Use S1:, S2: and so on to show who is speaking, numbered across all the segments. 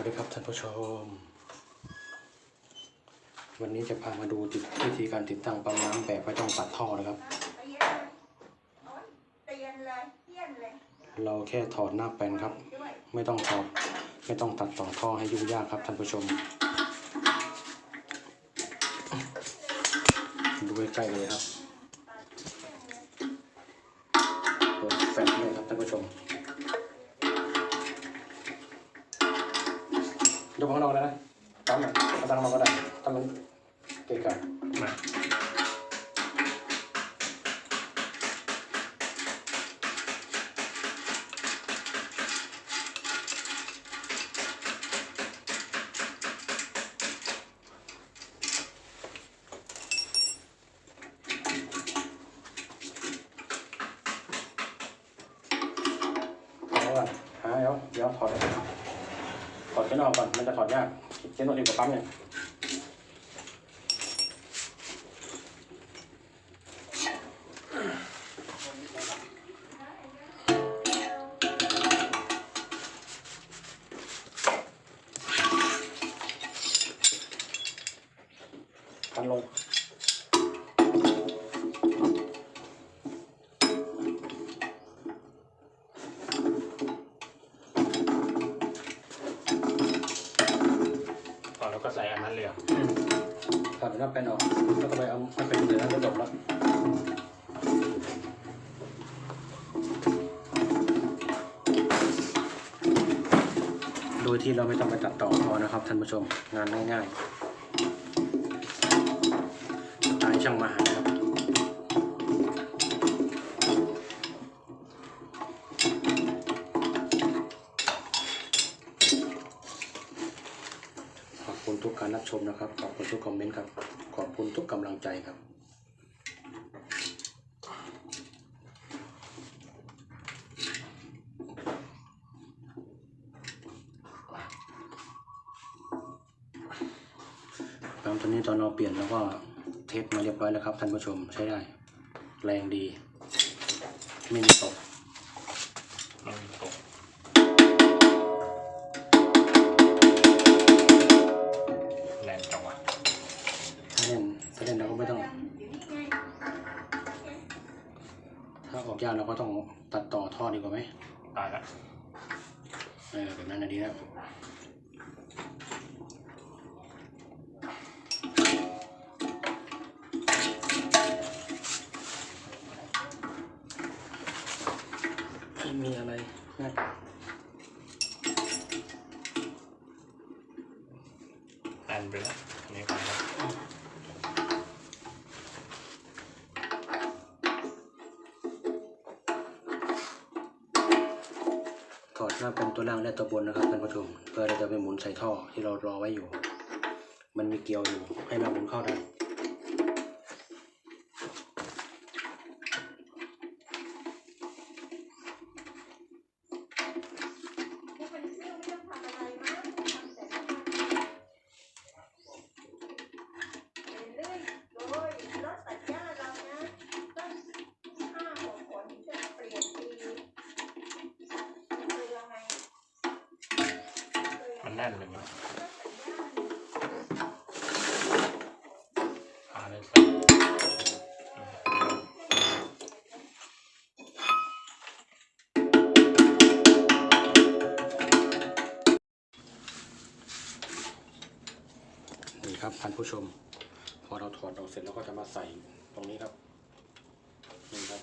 S1: วัสดีครับท่านผู้ชม วันนี้จะพามาดูติดวิธีการติดตั้งปั๊มน้ำแบบไม่ต้องตัดท่อนะครับ
S2: เรา
S1: แค่ถอดหน้าแปลนครับ ไม่ต้องถอดไม่ต้องตัดต่อท่อให้ยุ่งยากครับท่านผู้ชม ดูใกล้ๆเลยครับเปิดแฟลชเลยครับท่านผู้ชม ยกข้างนอกได้นะตั้งอะเอาตั้งข้างนอกก็ได้ถ้ามันเกะกะมาเอาก่อนหาเดี๋ยวเดี๋ยวถอดเลยถอดเส้ นอกก่อน มันจะถอดยากเส้นออกดีกว่าปั๊มเนี่ย
S3: ใส่อันนั้นเลย
S1: ถอดน้ำแป้นออกแล้วก็ไปเอาน้ำแป้นเหลือแล้วก็จบแล้วโดยที่เราไม่ต้องไปตัดต่อพอนะครับท่านผู้ชมงานง่ายๆสไตล์ช่างมาหา การรับชมนะครับ ขอบคุณทุกคอมเมนต์ครับ ขอบคุณทุกกำลังใจครับปั๊มตัวนี้ตอนเราเปลี่ยนแล้วก็เทสมาเรียบร้อยแล้วครับท่านผู้ชมใช้ได้ แรงดี ไม่มีตก
S2: ยา
S1: กเราก็ต้องตัดต่อท่อดีกว่าไหม
S3: ตายละ
S1: เออแบบนั้นนะดีแล้วไม่มีอะไรนะ
S3: น้า
S1: เป็นตัวล่างและตัวบนนะครับท่านผู้ชมเพื่อเราจะไปหมุนใส่ท่อที่เรารอไว้อยู่ มันมีเกลียวอยู่ให้มาหมุนเข้าได้
S2: แน่นเลยนี่
S1: ครับท่านผู้ชม พอเราถอดออกเสร็จเราก็จะมาใส่ตรงนี้ครับนี่ครับ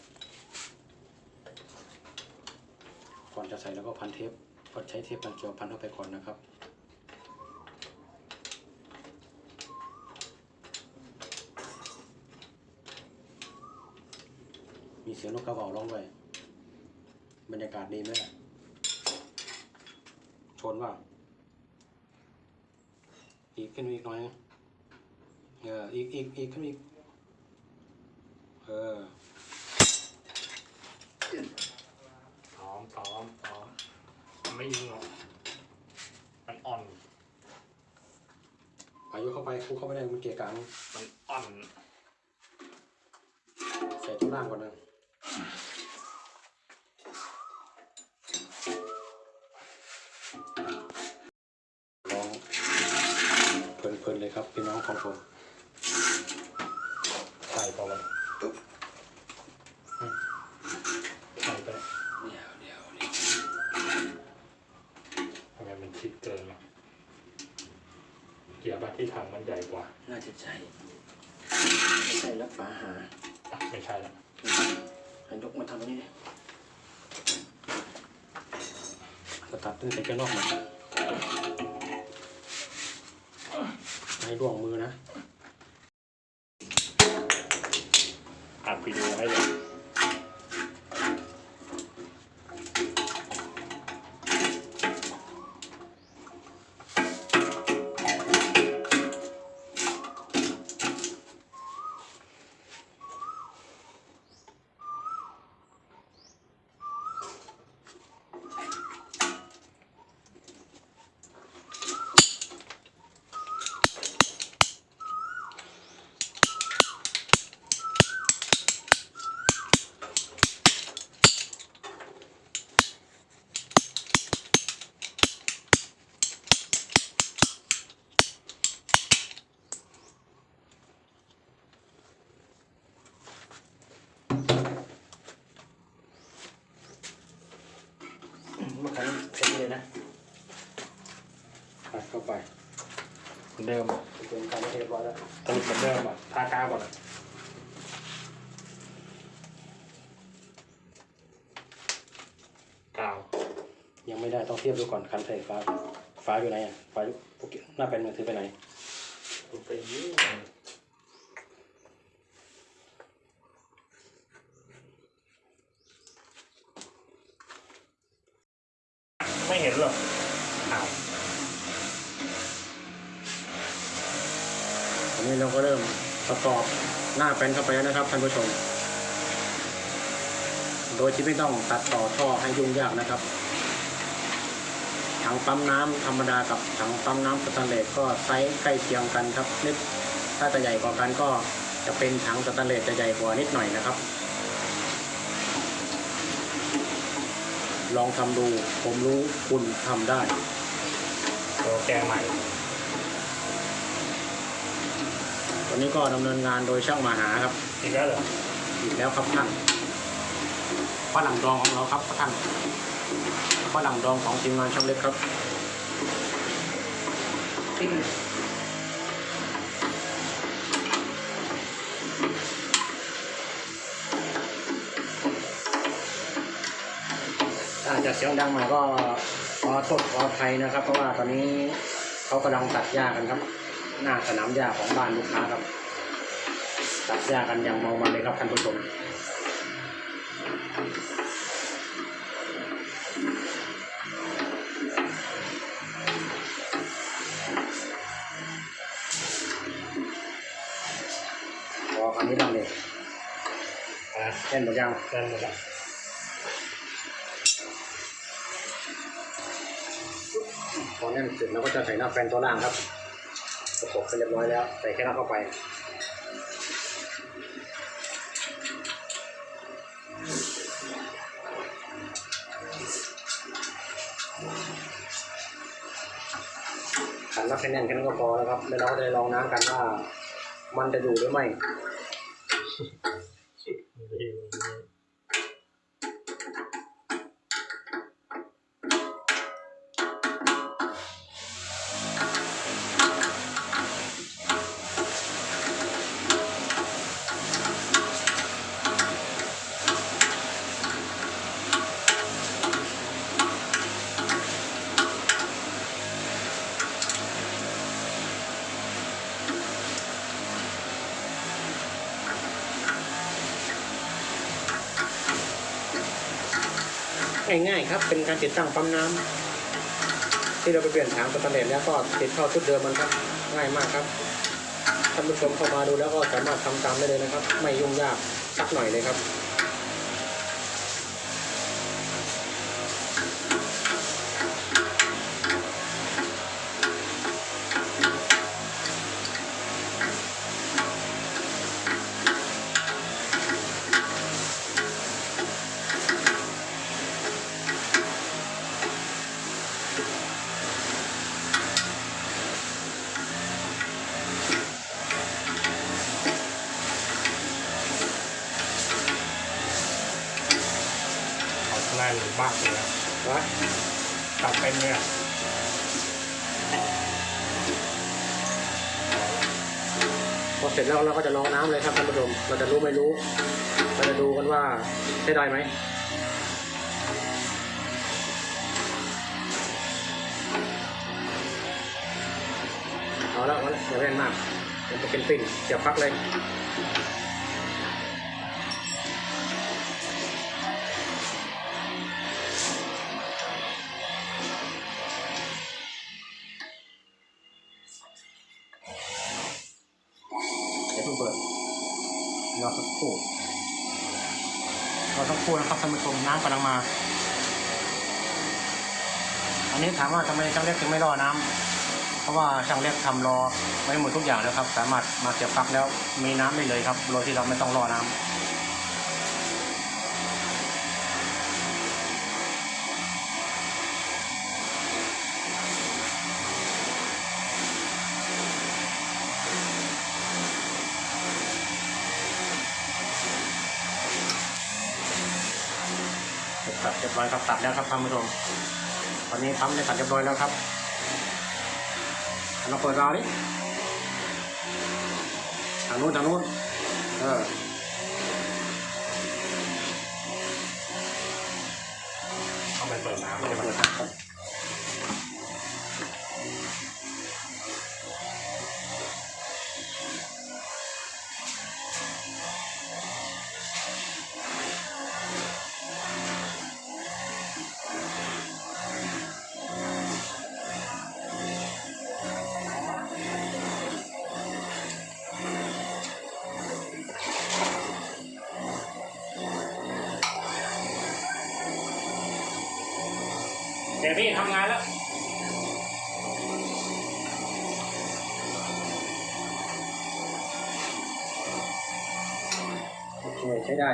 S1: ก่อนจะใส่แล้วก็พันเทป ก็ใช้เทปพันเกลียวพันเข้าไปก่อนนะครับมีเสียงนกกระเหว่าร้องด้วยบรรยากาศดีไหมล่ะ ชนว่าอีกขึ้นมาอีกหน่อย เออ อีกอีกอีกขึ้นอีก เออ
S3: ซ้อมซ้อมซ้อมมัน ไม่ยิงหรอกมันอ่อน
S1: อายุเข้าไปครูเข้าไม่ได้มันเกะกะ
S3: มันอ่อน
S1: ใส่ตัวล่างก่อนนะญเลยครับพี่น้องของผม
S3: ใส่พอมันใส่ไป
S1: เดี๋ยวเดี๋ยวเดี๋ยว
S3: ทำไมมันชิดเกินวะเกียร์บัตที่ถังมัน ใหญ่กว่า
S1: น่าจะใช่ไม่ใช่แล้วฝาหา
S3: อะไม่ใช่แล้ว
S1: ให้ยกมาทำตรงนี้ดิก็ตัดตั้งแต่แกนอกมาให้ร่วงมือนะ
S3: อัดวิดีโอให้เลย
S1: มาขันเสร็จเลยนะอัดเข้าไป
S3: เห มือนเดิม
S1: เป็นการเรียบร้อยแล้ว
S3: สรุปเหมือนเดิมอะทากาวก่อนอะกาว
S1: ยังไม่ได้ต้องเทียบดูก่อนคันใส่ฟ้าฟ้าอยู่ไหนอะฟ้าอยู่โอเคหน้าเป็นมือถือไปไหน
S3: ดูไปนี่ไม่เห็นหรอกอ้าว
S1: นี้เราก็เริ่มประกอบหน้าเป็นเข้าไปแล้วนะครับท่านผู้ชม โดยที่ไม่ต้องตัดต่อท่อให้ยุ่งยากนะครับ ถังปั๊มน้ำธรรมดากับถังปั๊มน้ำสแตนเลสก็ไซส์ใกล้เคียงกันครับนิดถ้าจะใหญ่กว่ากันก็จะเป็นถังสแตนเลสจะใหญ่กว่านิดหน่อยนะครับ ลองทำดูผมรู้คุณทำได้
S3: ตัวแกงใหม่
S1: ต อนนี้ก็ดำเนินงานโดยช่างมาหาครับ
S3: อีกแล้วเหรอ
S1: อีกแล้วครับท่านฝรั่งดองของเราครับท่านฝรั่งดองของทีมงานช่างเล็กครับอาจจะเสียงดังหน่อยก็ขอโทษขออภัยนะครับ เพราะว่าตอนนี้เขากำลังตัดหญ้ากันครับ หน้าสนามหญ้าของบ้านลูกค้าครับตัดหญ้ากันอย่างเมามันเลยครับท่านผู้ชมรอคำนี้บ้างเลย
S3: อะ
S1: เล่นหมดยัง
S3: เล่นหมดละ
S1: พอแน่นเสร็จเราก็จะใส่หน้าแฟนตัวล่างครับ ประกบเสร็จเรียบร้อยแล้ว ใส่แค่นั้นเข้าไปขันรับให้แน่นแค่นั้นก็พอแล้วครับแล้วเราก็จะลองน้ำกันว่า มันจะอยู่หรือไม่ ง่ายๆครับ เป็นการติดตั้งปั๊มน้ำที่เราไปเปลี่ยนถังสแตนเลสแล้วก็ติดเข้าชุดเดิมมันครับ ง่ายมากครับท่านผู้ชมเข้ามาดูแล้วก็สามารถทำตามได้เลยนะครับ ไม่ยุ่งยากสักหน่อยเลยครับ
S3: บ้าเลย
S1: วะ
S3: ตัดเป็นเลยอะ
S1: พอเสร็จแล้วเราก็จะลองน้ำเลยครับท่านผู้ชมเราจะรู้ไม่รู้ เราจะดูกันว่าใช้ได้ไหมเอาละเอาละอย่าแรงมากมันจะเป็นปิ่นเดี๋ยวพักเลย รอสักครู่นะครับท่านผู้ชมน้ำกำลังมา อันนี้ถามว่าทำไมช่างเล็กถึงไม่รอน้ำเพราะว่าช่างเล็กทำรอไว้หมดทุกอย่างแล้วครับ สามารถมาเสียบปลั๊กแล้วมีน้ำได้เลยครับโดยที่เราไม่ต้องรอน้ำ เรียบร้อยครับตัดแล้วครับท่านผู้ชมตอนนี้ปั๊มได้ตัดเรียบร้อยแล้วครับเราเปิดราวนี้ทางนู้นทางนู้นเออ
S3: เอาไปเปิดน้ำ
S1: ไม่
S3: เล
S1: ได้
S3: ย
S1: เปิดน้ำ บ
S3: เดวี่ทำงานแล้ว
S1: โอเคใช้ได้